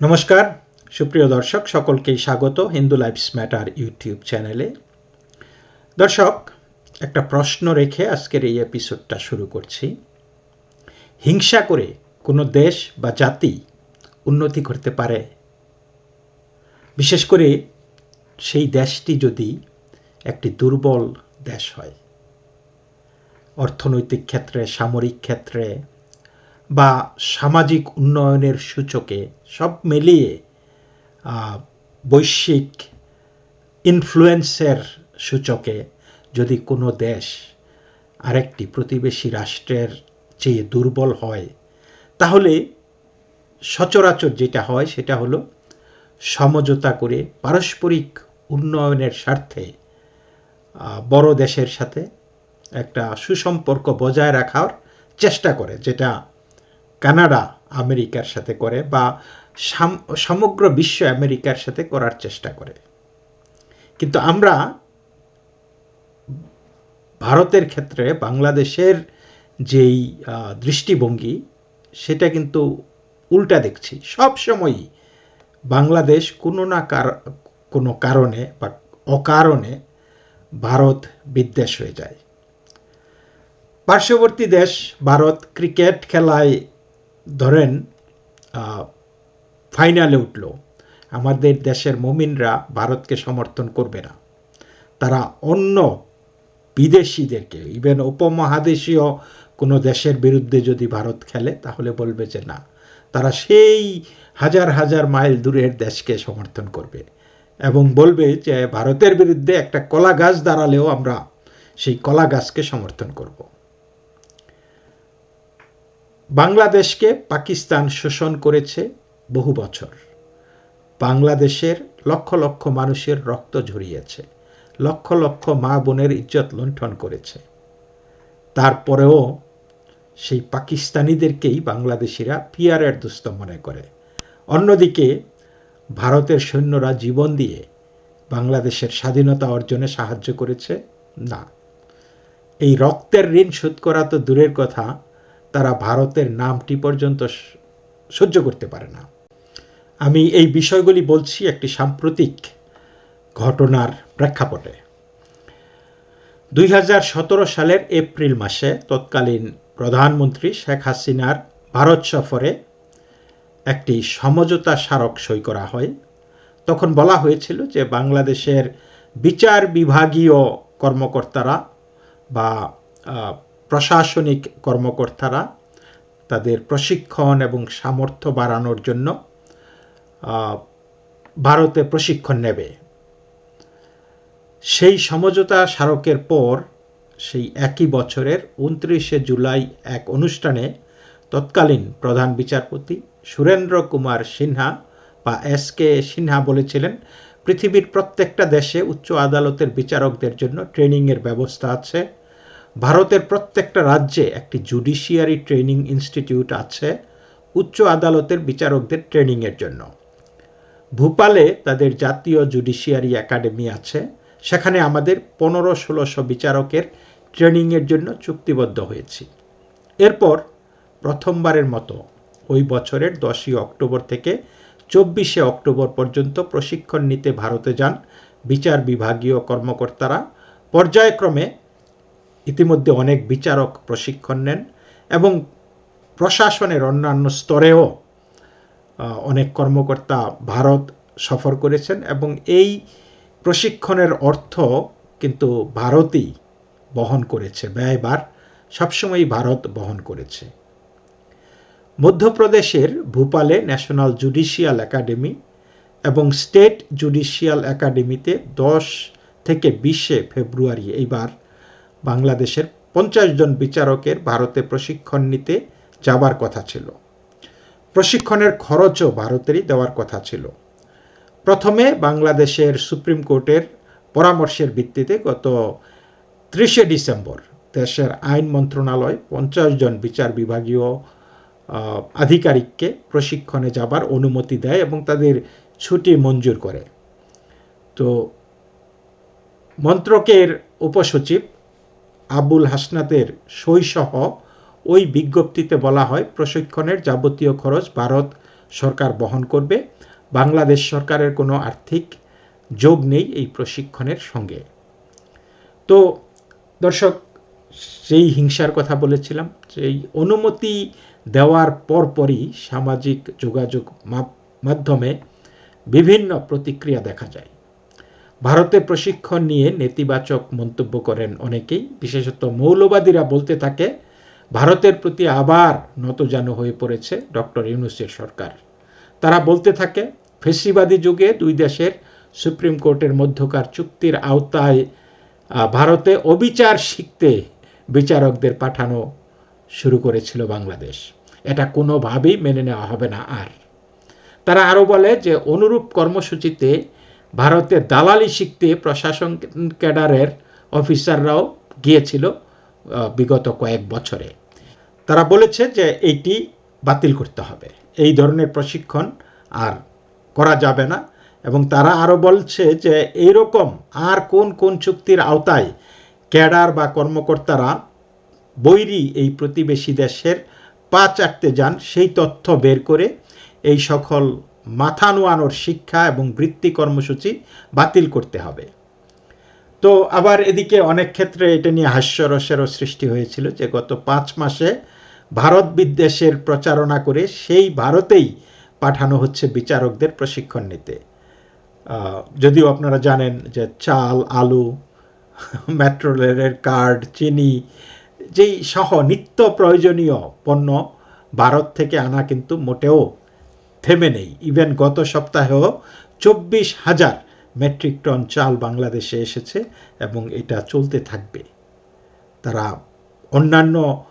নমস্কার, সুপ্রিয় দর্শক, সকলকেই স্বাগত হিন্দু লাইফস ম্যাটার ইউটিউব চ্যানেলে। দর্শক, একটা প্রশ্ন রেখে আজকের এই এপিসোডটা শুরু করছি। হিংসা করে কোনো দেশ বা জাতি উন্নতি করতে পারে? বিশেষ করে সেই দেশটি যদি একটি দুর্বল দেশ হয়, অর্থনৈতিক ক্ষেত্রে, সামরিক ক্ষেত্রে বা সামাজিক উন্নয়নের সূচকে সব মিলিয়ে বৈশ্বিক ইনফ্লুয়েন্সের সূচকে যদি কোনো দেশ আরেকটি প্রতিবেশী রাষ্ট্রের চেয়ে দুর্বল হয়, তাহলে সচরাচর যেটা হয় সেটা হলো সমঝোতা করে পারস্পরিক উন্নয়নের স্বার্থে বড় দেশের সাথে একটা সুসম্পর্ক বজায় রাখার চেষ্টা করে, যেটা কানাডা আমেরিকার সাথে করে বা সাম- সমগ্র বিশ্ব আমেরিকার সাথে করার চেষ্টা করে। কিন্তু আমরা ভারতের ক্ষেত্রে বাংলাদেশের যেই দৃষ্টিভঙ্গি, সেটা কিন্তু উল্টা দেখছি। সব সময়ই বাংলাদেশ কোনো না কোনো কারণে বা অকারণে ভারত বিদ্বেষ হয়ে যায়। পার্শ্ববর্তী দেশ ভারত ক্রিকেট খেলায় ধরেন ফাইনালে উঠল। আমাদের দেশের মমিনরা ভারতকে সমর্থন করবে না। তারা অন্য বিদেশিদেরকে ইভেন উপমহাদেশীয় কোনো দেশের বিরুদ্ধে যদি ভারত খেলে, তাহলে বলবে যে না, তারা সেই হাজার হাজার মাইল দূরের দেশকে সমর্থন করবে। এবং বলবে যে, ভারতের বিরুদ্ধে একটা কলা গাছ দাঁড়ালেও আমরা সেই কলা গাছকে সমর্থন করব। বাংলাদেশকে পাকিস্তান শোষণ করেছে বহু বছর। বাংলাদেশের লক্ষ লক্ষ মানুষের রক্ত ঝরিয়েছে, লক্ষ লক্ষ মা বোনের ইজ্জত লুণ্ঠন করেছে। তারপরেও সেই পাকিস্তানিদেরকেই বাংলাদেশিরা পিয়ারের দুস্থ মনে করে। অন্যদিকে ভারতের সৈন্যরা জীবন দিয়ে বাংলাদেশের স্বাধীনতা অর্জনে সাহায্য করেছে? না। এই রক্তের ঋণ শোধ করা তো দূরের কথা তারা ভারতের নামটি পর্যন্ত সহ্য করতে পারে না। আমি এই বিষয়গুলি বলছি একটি সাম্প্রতিক ঘটনার প্রেক্ষাপটে। দুই হাজার সতেরো সালের এপ্রিল মাসে তৎকালীন প্রধানমন্ত্রী শেখ হাসিনার ভারত সফরে একটি সমঝোতা স্মারক সই করা হয়। তখন বলা হয়েছিল যে বাংলাদেশের বিচার বিভাগীয় কর্মকর্তারা বা প্রশাসনিক কর্মকর্তারা তাদের প্রশিক্ষণ এবং সামর্থ্য বাড়ানোর জন্য ভারতে প্রশিক্ষণ নেবে। সেই সমঝোতা স্মারকের পর, সেই একই বছরের উনত্রিশে জুলাই এক অনুষ্ঠানে তৎকালীন প্রধান বিচারপতি সুরেন্দ্র কুমার সিনহা বা এস কে সিনহা বলেছিলেন, পৃথিবীর প্রত্যেকটা দেশে উচ্চ আদালতের বিচারকদের জন্য ট্রেনিংয়ের ব্যবস্থা আছে। ভারতের প্রত্যেকটা রাজ্যে একটি জুডিশিয়ারি ট্রেনিং ইনস্টিটিউট আছে উচ্চ আদালতের বিচারকদের ট্রেনিংয়ের জন্য। ভূপালে তাদের জাতীয় জুডিশিয়ারি একাডেমি আছে। সেখানে আমাদের পনেরো ষোলোশো বিচারকের ট্রেনিংয়ের জন্য চুক্তিবদ্ধ হয়েছি। এরপর প্রথমবারের মতো ওই বছরের দশই অক্টোবর থেকে চব্বিশে অক্টোবর পর্যন্ত প্রশিক্ষণ নিতে ভারতে যান বিচার বিভাগীয় কর্মকর্তারা। পর্যায়ক্রমে ইতিমধ্যে অনেক বিচারক প্রশিক্ষণ নেন এবং প্রশাসনের অন্যান্য স্তরেও অনেক কর্মকর্তা ভারত সফর করেছেন এবং এই প্রশিক্ষণের অর্থ কিন্তু ভারতই বহন করেছে ব্যয়বার সবসময়ই ভারত বহন করেছে। মধ্যপ্রদেশের ভূপালে ন্যাশনাল জুডিশিয়াল একাডেমি এবং স্টেট জুডিশিয়াল একাডেমিতে দশ থেকে বিশে ফেব্রুয়ারি এইবার বাংলাদেশের পঞ্চাশ জন বিচারকের ভারতে প্রশিক্ষণ নিতে যাবার কথা ছিল। প্রশিক্ষণের খরচও ভারতেরই দেওয়ার কথা ছিল। প্রথমে বাংলাদেশের সুপ্রিম কোর্টের পরামর্শের ভিত্তিতে গত ত্রিশে ডিসেম্বর দেশের আইন মন্ত্রণালয় পঞ্চাশ জন বিচার বিভাগীয় আধিকারিককে প্রশিক্ষণে যাবার অনুমতি দেয় এবং তাদের ছুটি মঞ্জুর করে। তো মন্ত্রকের উপসচিব আবুল হাসনাতের সইসহ ওই বিজ্ঞপ্তিতে বলা হয়, প্রশিক্ষণের যাবতীয় খরচ ভারত সরকার বহন করবে। বাংলাদেশ সরকারের কোনো আর্থিক যোগ নেই এই প্রশিক্ষণের সঙ্গে। তো দর্শক সেই হিংসার কথা বলেছিলাম, সেই অনুমতি দেওয়ার পরপরই সামাজিক যোগাযোগ মাধ্যমে বিভিন্ন প্রতিক্রিয়া দেখা যায়। ভারতে প্রশিক্ষণ নিয়ে নেতিবাচক মন্তব্য করেন অনেকেই। বিশেষত মৌলবাদীরা বলতে থাকে, ভারতের প্রতি আবার নতজানু হয়ে পড়েছে ডক্টর ইউনুসের সরকার। তারা বলতে থাকে, ফেসিবাদী যুগে দুই দেশের সুপ্রিম কোর্টের মধ্যকার চুক্তির আওতায় ভারতে অবিচার শিখতে বিচারকদের পাঠানো শুরু করেছিল বাংলাদেশ। এটা কোনোভাবেই মেনে নেওয়া হবে না আর। তারা আরও বলে যে, অনুরূপ কর্মসূচিতে ভারতে দালালি শিখতে প্রশাসন ক্যাডারের অফিসাররাও গিয়েছিল বিগত কয়েক বছরে। তারা বলেছে যে এইটি বাতিল করতে হবে। এই ধরনের প্রশিক্ষণ আর করা যাবে না এবং তারা আরও বলছে যে এইরকম আর কোন কোন চুক্তির আওতায় ক্যাডার বা কর্মকর্তারা বৈরী এই প্রতিবেশী দেশের পা চাটতে যান, সেই তথ্য বের করে এই সকল মাথা নোয়ানোর শিক্ষা এবং বৃত্তি কর্মসূচি বাতিল করতে হবে। তো আবার এদিকে অনেক ক্ষেত্রে এটা নিয়ে হাস্যরসেরও সৃষ্টি হয়েছিল যে গত পাঁচ মাসে ভারত বিদ্বেষের প্রচারণা করে সেই ভারতেই পাঠানো হচ্ছে বিচারকদের প্রশিক্ষণ নিতে। যদিও আপনারা জানেন যে চাল, আলু, মেট্রো রেলের কার্ড, চিনি, যেই সহ নিত্য প্রয়োজনীয় পণ্য ভারত থেকে আনা কিন্তু মোটেও থেমে নেই। ইভেন গত সপ্তাহেও চব্বিশ হাজার মেট্রিক টন চাল বাংলাদেশে এসেছে এবং এটা চলতে থাকবে। তারা অন্যান্য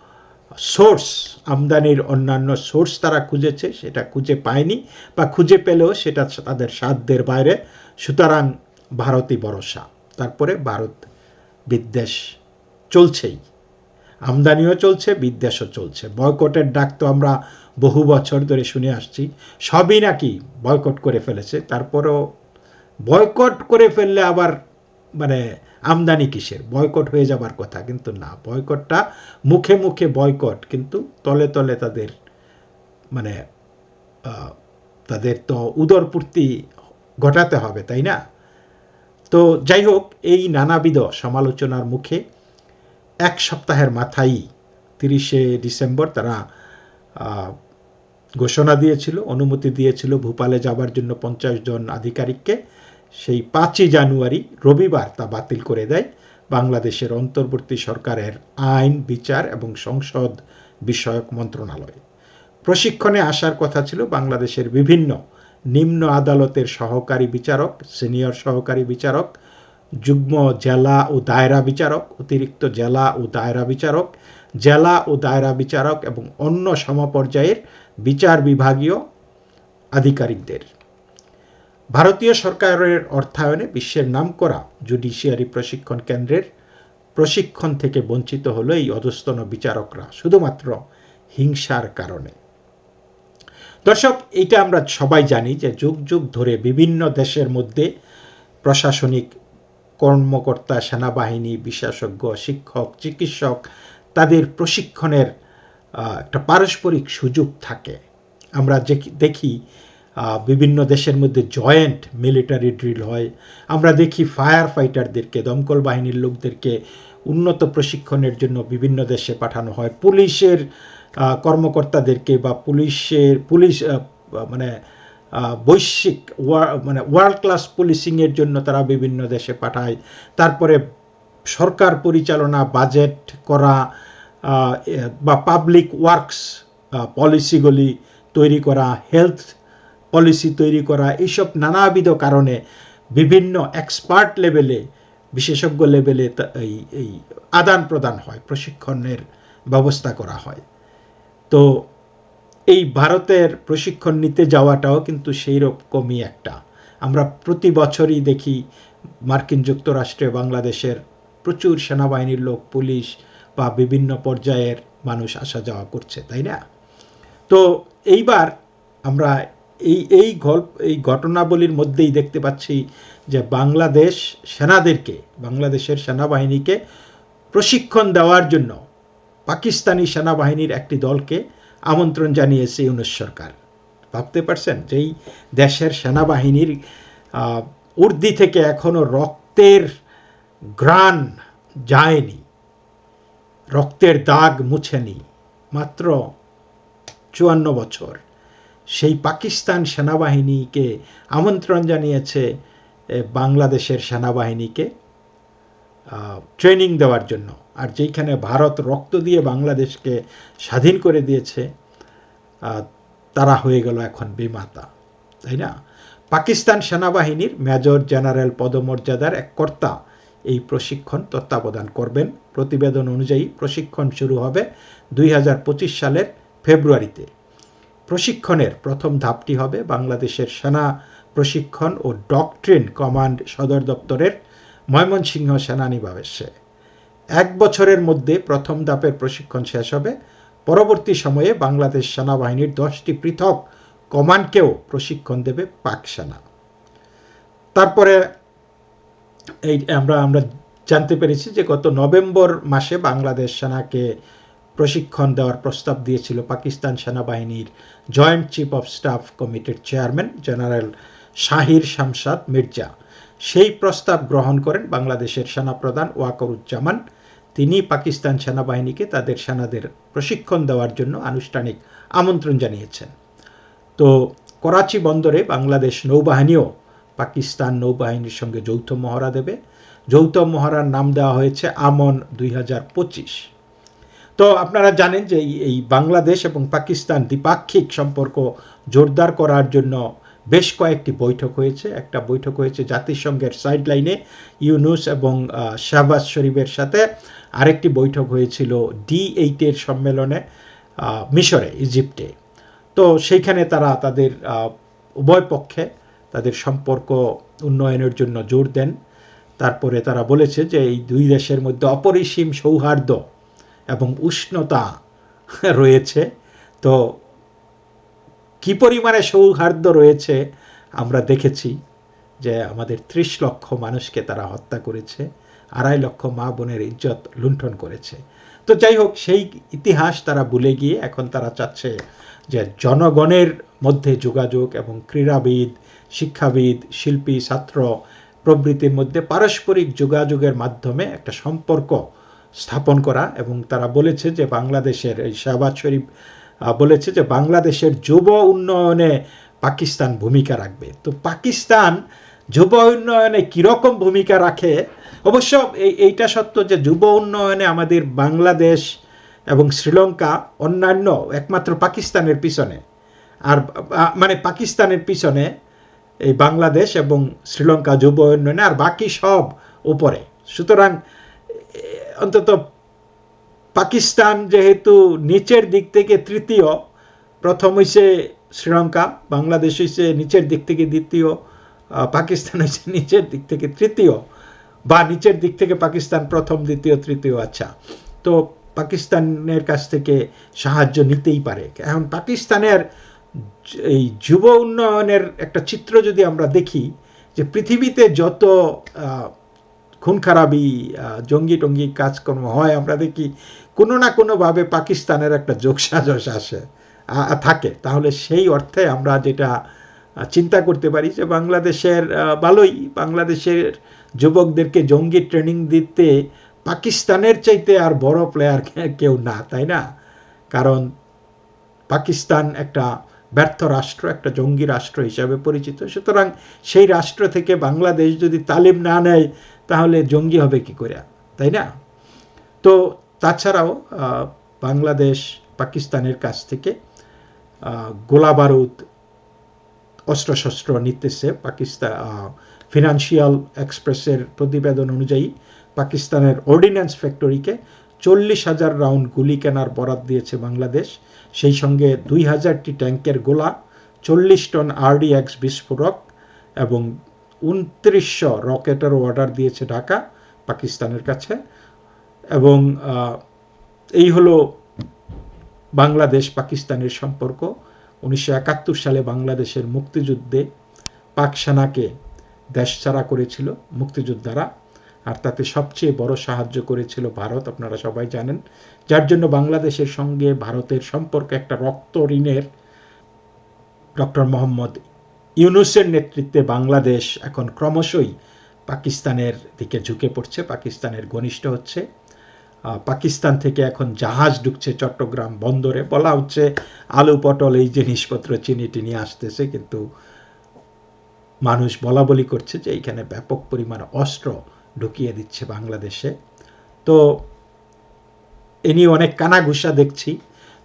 সোর্স আমদানির অন্যান্য সোর্স তারা খুঁজেছে, সেটা খুঁজে পায়নি বা খুঁজে পেলেও সেটা তাদের সাধ্যের বাইরে। সুতরাং ভারতই ভরসা। তারপরে ভারত বিদ্বেষ চলছেই। আমদানিও চলছে, বিদ্বেষও চলছে। বয়কটের ডাক তো আমরা বহু বছর ধরে শুনে আসছি। সবই নাকি বয়কট করে ফেলেছে। তারপরও বয়কট করে ফেললে আবার মানে আমদানি কিসের? বয়কট হয়ে যাবার কথা। কিন্তু না বয়কটটা মুখে মুখে বয়কট কিন্তু তলে তলে তাদের মানে তাদের তো উদরপূর্তি ঘটাতে হবে, তাই না? তো যাই হোক, এই নানাবিধ সমালোচনার মুখে এক সপ্তাহের মাথায় তিরিশে ডিসেম্বর তারা ঘোষণা দিয়েছিল, অনুমতি দিয়েছিল ভূপালে যাবার জন্য পঞ্চাশ জন আধিকারিককে। সেই পাঁচই জানুয়ারি রবিবার তা বাতিল করে দেয় বাংলাদেশের অন্তর্বর্তী সরকারের আইন, বিচার এবং সংসদ বিষয়ক মন্ত্রণালয়। প্রশিক্ষণে আসার কথা ছিল বাংলাদেশের বিভিন্ন নিম্ন আদালতের সহকারী বিচারক, সিনিয়র সহকারী বিচারক, যুগ্ম জেলা ও দায়রা বিচারক, অতিরিক্ত জেলা ও দায়রা বিচারক, জেলা ও দায়রা বিচারক এবং অন্য সমপর্যায়ের বিচার বিভাগীয় আধিকারিকদের। ভারতীয় সরকারের অর্থায়নে বিশ্বের নামকরা জুডিশিয়ারি প্রশিক্ষণ কেন্দ্রের প্রশিক্ষণ থেকে বঞ্চিত হলো এই অধস্তন বিচারকরা, শুধুমাত্র হিংসার কারণে। দর্শক এটা আমরা সবাই জানি যে যুগ যুগ ধরে বিভিন্ন দেশের মধ্যে প্রশাসনিক কর্মকর্তা, সেনাবাহিনী, বিশেষজ্ঞ, শিক্ষক, চিকিৎসক তাদের প্রশিক্ষণের একটা পারস্পরিক সুযোগ থাকে। আমরা যে- দেখি বিভিন্ন দেশের মধ্যে জয়েন্ট মিলিটারি ড্রিল হয়। আমরা দেখি ফায়ার ফাইটারদেরকে, দমকল বাহিনীর লোকদেরকে উন্নত প্রশিক্ষণের জন্য বিভিন্ন দেশে পাঠানো হয়। পুলিশের কর্মকর্তাদেরকে বা পুলিশের, পুলিশ মানে বৈশ্বিক মানে ওয়ার্ল্ড ক্লাস পুলিশিংয়ের জন্য তারা বিভিন্ন দেশে পাঠায়। তারপরে সরকার পরিচালনা, বাজেট করা বা পাবলিক ওয়ার্কস পলিসিগুলি তৈরি করা হেলথ পলিসি তৈরি করা এইসব নানাবিধ কারণে বিভিন্ন এক্সপার্ট লেভেলে বিশেষজ্ঞ লেভেলে এই এই আদান প্রদান হয়, প্রশিক্ষণের ব্যবস্থা করা হয়। তো এই ভারতের প্রশিক্ষণ নিতে যাওয়াটাও কিন্তু সেই রকমই একটা। আমরা প্রতি বছরই দেখি মার্কিন যুক্তরাষ্ট্রে বাংলাদেশের প্রচুর সেনাবাহিনীর লোক, পুলিশ বা বিভিন্ন পর্যায়ের মানুষ আসা যাওয়া করছে, তাই না? তো এইবার আমরা এই এই গল্প, এই ঘটনাবলীর মধ্যেই দেখতে পাচ্ছি যে বাংলাদেশ সেনাদেরকে, বাংলাদেশের সেনাবাহিনীকে প্রশিক্ষণ দেওয়ার জন্য পাকিস্তানি সেনাবাহিনীর একটি দলকে আমন্ত্রণ জানিয়েছে ইউনুস সরকার। ভাবতে পারছেন? যেই দেশের সেনাবাহিনীর উর্দি থেকে এখনও রক্তের গ্রান যায়নি। রক্তের দাগ মুছে মুছেনি মাত্র চুয়ান্ন বছর। সেই পাকিস্তান সেনাবাহিনীকে আমন্ত্রণ জানিয়েছে বাংলাদেশের সেনাবাহিনীকে ট্রেনিং দেওয়ার জন্য। আর যেইখানে ভারত রক্ত দিয়ে বাংলাদেশকে স্বাধীন করে দিয়েছে তারা হয়ে গেল এখন বিমাতা, তাই না? পাকিস্তান সেনাবাহিনীর মেজর জেনারেল পদমর্যাদার এক কর্তা এই প্রশিক্ষণ তত্ত্বাবধান করবেন। প্রতিবেদন অনুযায়ী প্রশিক্ষণ শুরু হবে দুই হাজার পঁচিশ সালের ফেব্রুয়ারিতে। প্রশিক্ষণের প্রথম ধাপটি হবে বাংলাদেশের সেনা প্রশিক্ষণ ও ডকট্রিন কমান্ড সদর দপ্তরের ময়মনসিংহ সেনানিবাসে। এক বছরের মধ্যে প্রথম ধাপের প্রশিক্ষণ শেষ হবে। পরবর্তী সময়ে বাংলাদেশ সেনাবাহিনীর দশটি পৃথক কমান্ডকেও প্রশিক্ষণ দেবে পাক সেনা। তারপরে এই আমরা আমরা জানতে পেরেছি যে গত নভেম্বর মাসে বাংলাদেশ সেনাকে প্রশিক্ষণ দেওয়ার প্রস্তাব দিয়েছিল পাকিস্তান সেনাবাহিনীর জয়েন্ট চিফ অফ স্টাফ কমিটির চেয়ারম্যান জেনারেল শাহির শামসাদ মির্জা। সেই প্রস্তাব গ্রহণ করেন বাংলাদেশের সেনাপ্রধান ওয়াকরুজ্জামান। তিনি পাকিস্তান সেনাবাহিনীকে তাদের সেনাদের প্রশিক্ষণ দেওয়ার জন্য আনুষ্ঠানিক আমন্ত্রণ জানিয়েছেন। তো করাচি বন্দরে বাংলাদেশ নৌবাহিনীও পাকিস্তান নৌবাহিনীর সঙ্গে যৌথ মহড়া দেবে। যৌথ মহড়ার নাম দেওয়া হয়েছে আমন দুই হাজার পঁচিশ। তো আপনারা জানেন যে এই- বাংলাদেশ এবং পাকিস্তান দ্বিপাক্ষিক সম্পর্ক জোরদার করার জন্য বেশ কয়েকটি বৈঠক হয়েছে। একটা বৈঠক হয়েছে জাতিসংঘের সাইডলাইনে ইউনুস এবং শাহবাজ শরীফের সাথে। আরেকটি বৈঠক হয়েছিল ডি এইটের সম্মেলনে মিশরে, ইজিপ্টে। তো সেইখানে তারা তাদের উভয় পক্ষে তাদের সম্পর্ক উন্নয়নের জন্য জোর দেন। তারপরে তারা বলেছে যে এই দুই দেশের মধ্যে অপরিসীম সৌহার্দ্য এবং উষ্ণতা রয়েছে। তো কি পরিমাণে সৌহার্দ্য রয়েছে আমরা দেখেছি যে আমাদের ত্রিশ লক্ষ মানুষকে তারা হত্যা করেছে, আড়াই লক্ষ মা বোনের ইজ্জত লুণ্ঠন করেছে। তো যাই হোক, সেই ইতিহাস তারা ভুলে গিয়ে এখন তারা চাচ্ছে যে জনগণের মধ্যে যোগাযোগ এবং ক্রীড়াবিদ শিক্ষাবিদ, শিল্পী, ছাত্র প্রভৃতির মধ্যে পারস্পরিক যোগাযোগের মাধ্যমে একটা সম্পর্ক স্থাপন করা এবং তারা বলেছে যে বাংলাদেশের, এই শাহবাজ শরীফ বলেছে যে বাংলাদেশের যুব উন্নয়নে পাকিস্তান ভূমিকা রাখবে। তো পাকিস্তান যুব উন্নয়নে কীরকম ভূমিকা রাখে? অবশ্য এই, এইটা সত্য যে যুব উন্নয়নে আমাদের বাংলাদেশ এবং শ্রীলঙ্কা অন্যান্য একমাত্র পাকিস্তানের পিছনে। আর মানে পাকিস্তানের পিছনে এই বাংলাদেশ এবং শ্রীলঙ্কা যুব উন্নয়নে আর বাকি সব উপরে। সুতরাং অন্তত পাকিস্তান যেহেতু নিচের দিক থেকে তৃতীয়, প্রথম হইছে শ্রীলঙ্কা, বাংলাদেশ হইছে নিচের দিক থেকে দ্বিতীয় পাকিস্তান হইছে নিচের দিক থেকে তৃতীয়, বা নিচের দিক থেকে পাকিস্তান প্রথম, দ্বিতীয়, তৃতীয় আচ্ছা। তো পাকিস্তানের কাছ থেকে সাহায্য নিতেই পারে। এখন পাকিস্তানের এই যুব উন্নয়নের একটা চিত্র যদি আমরা দেখি, যে পৃথিবীতে যত খুন খারাপি জঙ্গি টঙ্গি কাজকর্ম হয়, আমরা দেখি কোনো না কোনোভাবে পাকিস্তানের একটা যোগসাজস আসে থাকে। তাহলে সেই অর্থে আমরা যেটা চিন্তা করতে পারি যে বাংলাদেশের ভালোই। বাংলাদেশের যুবকদেরকে জঙ্গি ট্রেনিং দিতে পাকিস্তানের চাইতে আর বড় প্লেয়ার কেউ না, তাই না? কারণ পাকিস্তান একটা ব্যর্থ রাষ্ট্র, একটা জঙ্গি রাষ্ট্র হিসাবে পরিচিত। সুতরাং সেই রাষ্ট্র থেকে বাংলাদেশ যদি তালিম না নেয়, তাহলে জঙ্গি হবে কি করে? তাই না? তো তাছাড়াও বাংলাদেশ পাকিস্তানের কাছ থেকে গোলা বারুদ, অস্ত্রশস্ত্র নিতেছে পাকিস্তান ফিনান্সিয়াল এক্সপ্রেসের প্রতিবেদন অনুযায়ী পাকিস্তানের অর্ডিন্যান্স ফ্যাক্টরিকে চল্লিশ হাজার রাউন্ড গুলি কেনার বরাদ দিয়েছে বাংলাদেশ। সেই সঙ্গে দুই হাজারটি ট্যাঙ্কের গোলা, চল্লিশ টন আরডিএক্স বিস্ফোরক এবং উনত্রিশশো রকেটের অর্ডার দিয়েছে ঢাকা, পাকিস্তানের কাছে। এবং এই হলো বাংলাদেশ পাকিস্তানের সম্পর্ক। উনিশশো একাত্তর সালে বাংলাদেশের মুক্তিযুদ্ধে পাক সেনাকে দেশ ছাড়া করেছিল মুক্তিযোদ্ধারা। আর তাতে সবচেয়ে বড় সাহায্য করেছিল ভারত, আপনারা সবাই জানেন। যার জন্য বাংলাদেশের সঙ্গে ভারতের সম্পর্ক একটা রক্ত ঋণের ডক্টর মোহাম্মদ ইউনুসের নেতৃত্বে বাংলাদেশ এখন ক্রমশই পাকিস্তানের দিকে ঝুঁকে পড়ছে, পাকিস্তানের ঘনিষ্ঠ হচ্ছে। পাকিস্তান থেকে এখন জাহাজ ঢুকছে চট্টগ্রাম বন্দরে। বলা হচ্ছে আলু, পটল, এই জিনিসপত্র চিনি টিনি আসতেছে, কিন্তু মানুষ বলা বলি করছে যে এইখানে ব্যাপক পরিমাণ অস্ত্র ঢুকিয়ে দিচ্ছে বাংলাদেশে। তো এ নিয়ে অনেক কানাঘুষা দেখছি।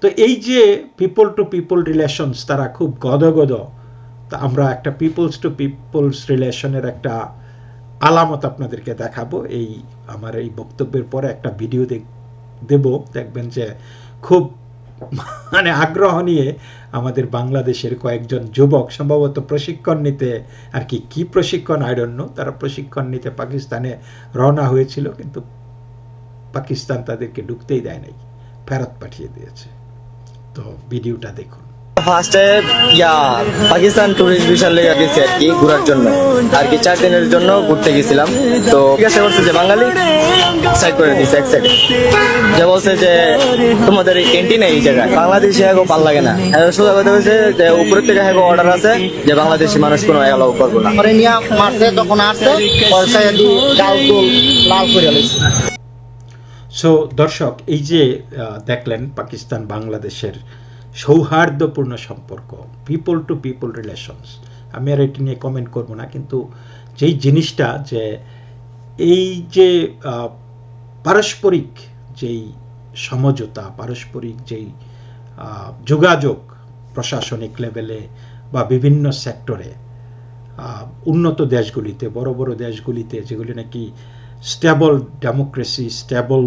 তো এই যে পিপল টু পিপল রিলেশনস তারা খুব গদগদ। তা আমরা একটা পিপলস টু পিপলস রিলেশনের একটা আলামত আপনাদেরকে দেখাবো। এই আমার এই বক্তব্যের পরে একটা ভিডিও দেব। দেখবেন যে খুব মানে আগ্রহ নিয়ে আমাদের বাংলাদেশের কয়েকজন যুবক সম্ভবত প্রশিক্ষণ নিতে আর কি কি প্রশিক্ষণ? আইডন্য তারা প্রশিক্ষণ নিতে পাকিস্তানে রওনা হয়েছিল, কিন্তু পাকিস্তান তাদেরকে ঢুকতেই দেয় নাই, ফেরত পাঠিয়ে দিয়েছে। তো ভিডিওটা দেখুন। ফার্স্টে ইয়া পাকিস্তান টুরিস্ট ভিসার লেগে গেছি আর কি ঘোরার জন্য। আর কি চার দিনের জন্য ঘুরতে গেছিলাম। তো জিজ্ঞাসা করছে যে বাঙালি? সাইড করে দিছে, এক সাইডে যে বলছে যে তোমাদের ক্যান্টিন এই জায়গায়। বাংলাদেশি হ্যাগো ভালো লাগে না। সোজা কথা হচ্ছে যে উপরের থেকে হ্যাগো অর্ডার আছে যে বাংলাদেশি মানুষ কোনো এলাও করব না। পরে নিয়ে মারছে, তখন আসছে পয়সা দি ডাল টুল লাল করে সো দর্শক, এই যে দেখলেন পাকিস্তান বাংলাদেশের সৌহার্দ্যপূর্ণ সম্পর্ক পিপল টু পিপল রিলেশনস আমি আর এটি নিয়ে কমেন্ট করব না, কিন্তু যেই জিনিসটা যে এই যে পারস্পরিক যেই সমঝোতা, পারস্পরিক যেই যোগাযোগ প্রশাসনিক লেভেলে বা বিভিন্ন সেক্টরে উন্নত দেশগুলিতে, বড় বড় দেশগুলিতে, যেগুলি নাকি stable democracy stable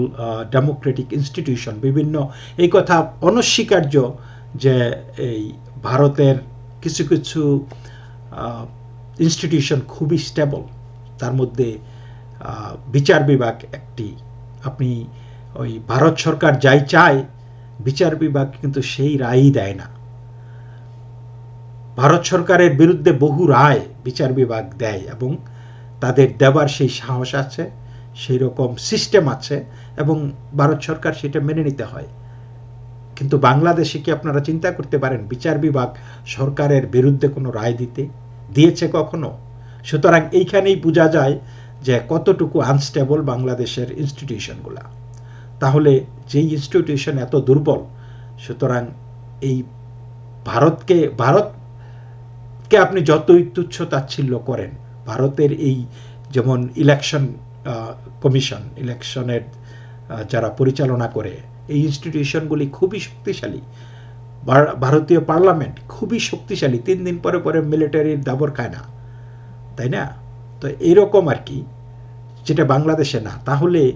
democratic institution বিভিন্ন এই কথা অনস্বীকার্য যে এই ভারতের কিছু কিছু ইনস্টিটিউশন খুবই স্টেবল তার মধ্যে বিচার বিভাগ একটি। আপনি ওই ভারত সরকার যাই চায়, বিচার বিভাগ কিন্তু সেই রায়ই দেয় না। ভারত সরকারের বিরুদ্ধে বহু রায় বিচার বিভাগ দেয় এবং তাদের দেবার সেই সাহস আছে, সেই রকম সিস্টেম আছে এবং ভারত সরকার সেটা মেনে নিতে হয়। কিন্তু বাংলাদেশে কি আপনারা চিন্তা করতে পারেন বিচার বিভাগ সরকারের বিরুদ্ধে কোনো রায় দিতে? দিয়েছে কখনো? সুতরাং এইখানেই বোঝা যায় যে কতটুকু আনস্টেবল বাংলাদেশের ইনস্টিটিউশনগুলা তাহলে যেই ইনস্টিটিউশন এত দুর্বল, সুতরাং এই ভারতকে ভারতকে আপনি যতই তুচ্ছ তাচ্ছিল্য করেন, ভারতের এই যেমন ইলেকশন কমিশন ইলেকশনের যারা পরিচালনা করে এই ইনস্টিটিউশনগুলি খুবই শক্তিশালী। ভারতীয় পার্লামেন্ট খুবই শক্তিশালী। তিন দিন পরে পরে মিলিটারির দাবর খায় না। তাই না? তো এরকম আর কি, যেটা বাংলাদেশে না। তাহলে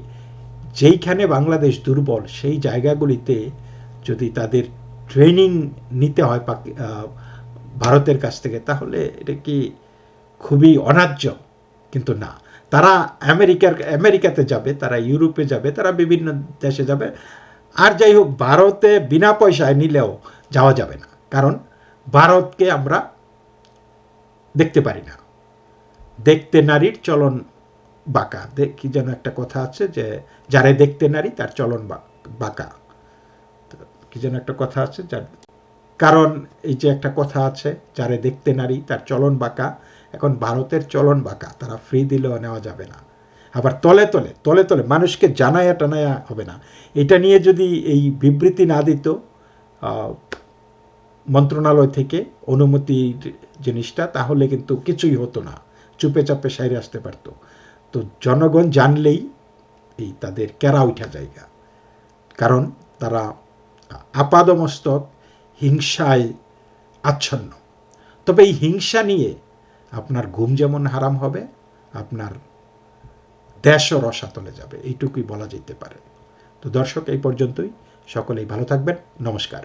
যেইখানে বাংলাদেশ দুর্বল, সেই জায়গাগুলিতে যদি তাদের ট্রেনিং নিতে হয় পাকি- ভারতের কাছ থেকে, তাহলে এটা কি খুবই অন্যায্য কিন্তু না। তারা আমেরিকার, আমেরিকাতে যাবে, তারা ইউরোপে যাবে, তারা বিভিন্ন দেশে যাবে। আর যাই হোক, ভারতে বিনা পয়সায় নিলেও যাওয়া যাবে না। কারণ ভারতকে আমরা দেখতে পারি না। দেখতে নারীর চলন বাঁকা। কি যেন একটা কথা আছে যে, যারে দেখতে নারী, তার চলন বাঁকা। কি যেন একটা কথা আছে যার, কারণ এই যে একটা কথা আছে, যারে দেখতে নারী, তার চলন বাঁকা। এখন ভারতের চলন বাঁকা, তারা ফ্রি দিলেও নেওয়া যাবে না। আবার তলে তলে তলে তলে মানুষকে জানায়া টানায়া হবে না। এটা নিয়ে যদি এই বিবৃতি না দিত মন্ত্রণালয় থেকে অনুমতির জিনিসটা, তাহলে কিন্তু কিছুই হতো না। চুপে চাপে সাইরে আসতে পারতো। তো জনগণ জানলেই এই তাদের কেরা উঠা জায়গা। কারণ তারা আপাদমস্তক, হিংসায় আচ্ছন্ন। তবে এই হিংসা নিয়ে আপনার ঘুম যেমন হারাম হবে, আপনার দেশও রসাতলে যাবে। এইটুকুই বলা যেতে পারে। তো দর্শক, এই পর্যন্তই। সকলেই ভালো থাকবেন। নমস্কার।